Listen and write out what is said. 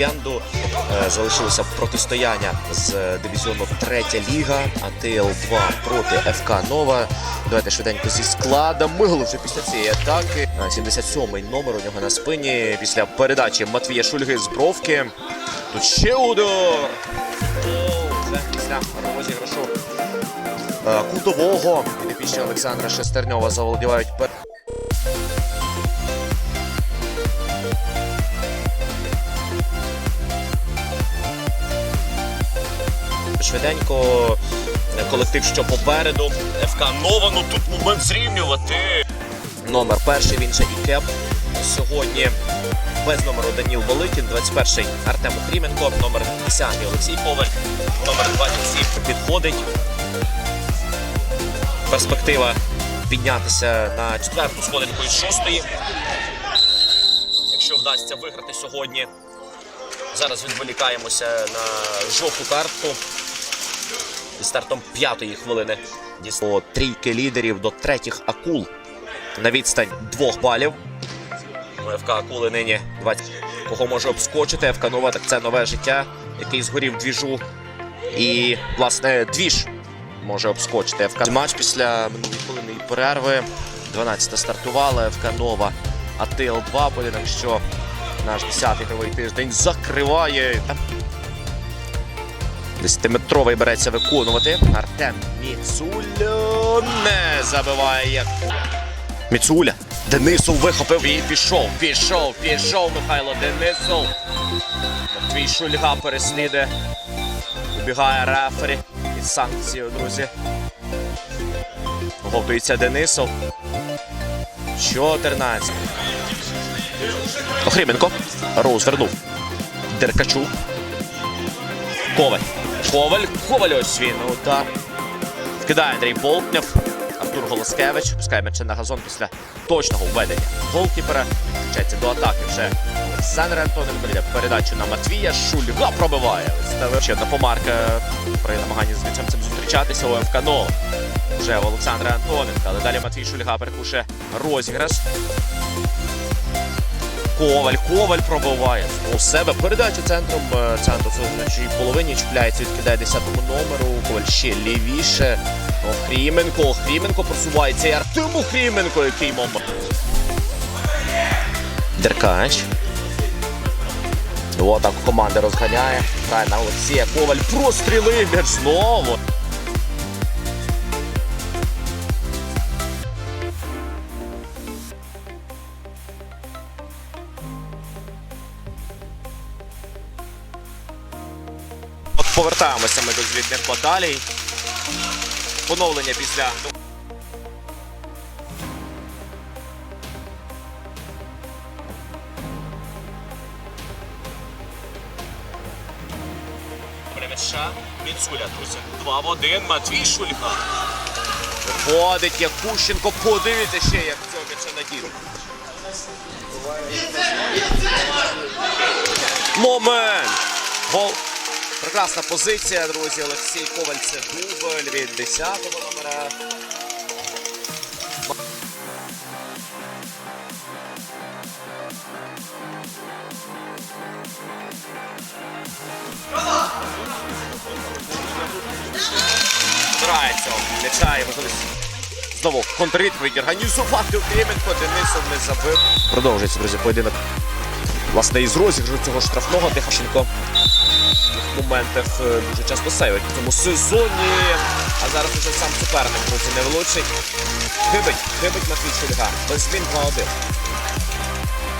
вікенду. Е, Залишилося протистояння з е, дивізіону Третя Ліга, АТЛ-2 проти ФК Нова. Давайте швиденько зі складом. Мигл вже після цієї атаки. Е, 77-й номер у нього на спині. Після передачі Матвія Шульги з бровки. Тут ще удар. Вже після розіграшу е, кутового. Підопічні Олександра Шестерньова заволодівають Швиденько е, колектив, що попереду. ФК Нова, ну тут момент зрівнювати. Номер перший, він же і кеп. Сьогодні без номеру Даніл Воликін, 21-й Артем Охріменко, номер 10-й Олексій Коваль, номер 27 підходить. Перспектива піднятися на четверту сходинку із шостої. Якщо вдасться виграти сьогодні. Зараз відволікаємося на жовту картку. І стартом п'ятої хвилини дійсно трійки лідерів до третіх акул на відстань двох балів. ФК Акули нині 20. Кого може обскочити? ФК Нова, так це нове життя, який згорів двіжу. І, власне, двіж може обскочити. ФК матч після минулої хвилини перерви. 12-та стартувала ФК Нова. АТЛ 2 поєдинок, що наш 10-й ігровий тиждень закриває. Десятиметровий береться виконувати. Артем Міцуля не забиває. Міцуля. Денисов вихопив і пішов. Пішов, пішов Михайло Денисов. Матвій Шульга переслідує. Убігає рефері із санкцією, друзі. Готується Денисов. 14. Охріменко. Роуз вернув. Деркачук. Коваль. Коваль. Коваль ось він. Удар. Вкидає Андрій Болтнєв. Артур Голоскевич. Пускає м'яча на газон після точного введення голкіпера. Включається до атаки вже Олександр Антоненко. Йде передачу на Матвія. Шульга пробиває. Ще одна помарка при намаганні з м'ячем зустрічатися. ОФК Нова. Вже в Олександра Антоненка. Але далі Матвій Шульга перекушує розіграш. Коваль, Коваль пробиває у себе. Передача центром. е, Центр вночі половині чіпляється, відкидає 10-му номеру. Коваль ще лівіше. Охріменко, Охріменко просувається. І Артем Охріменко, який момент. Деркач. О, так команда розганяє. Грає на Олексія. Коваль прострілив м'яч знову. Повертаємося ми до звітних баталій. Поновлення після. Приведша Міцуля, друзі. Два в один. Матвій Шульга. Виходить Якущенко. Подивіться ще, як цього м'яча наділ. Момент! Гол. Прекрасна позиція, друзі. Олексій Коваль це дубль від 10-го номера. Збирається і можливість знову контрвідповідь організувати Клименко. Денисов не забив. Продовжується, друзі, поєдинок. Власне, із розіграшу цього штрафного Тихашенко в моментах е, дуже часто сейвить в цьому сезоні. А зараз уже сам суперник, друзі, не влучить. Хибить, хибить Матвій Шульга. Без змін 2-1.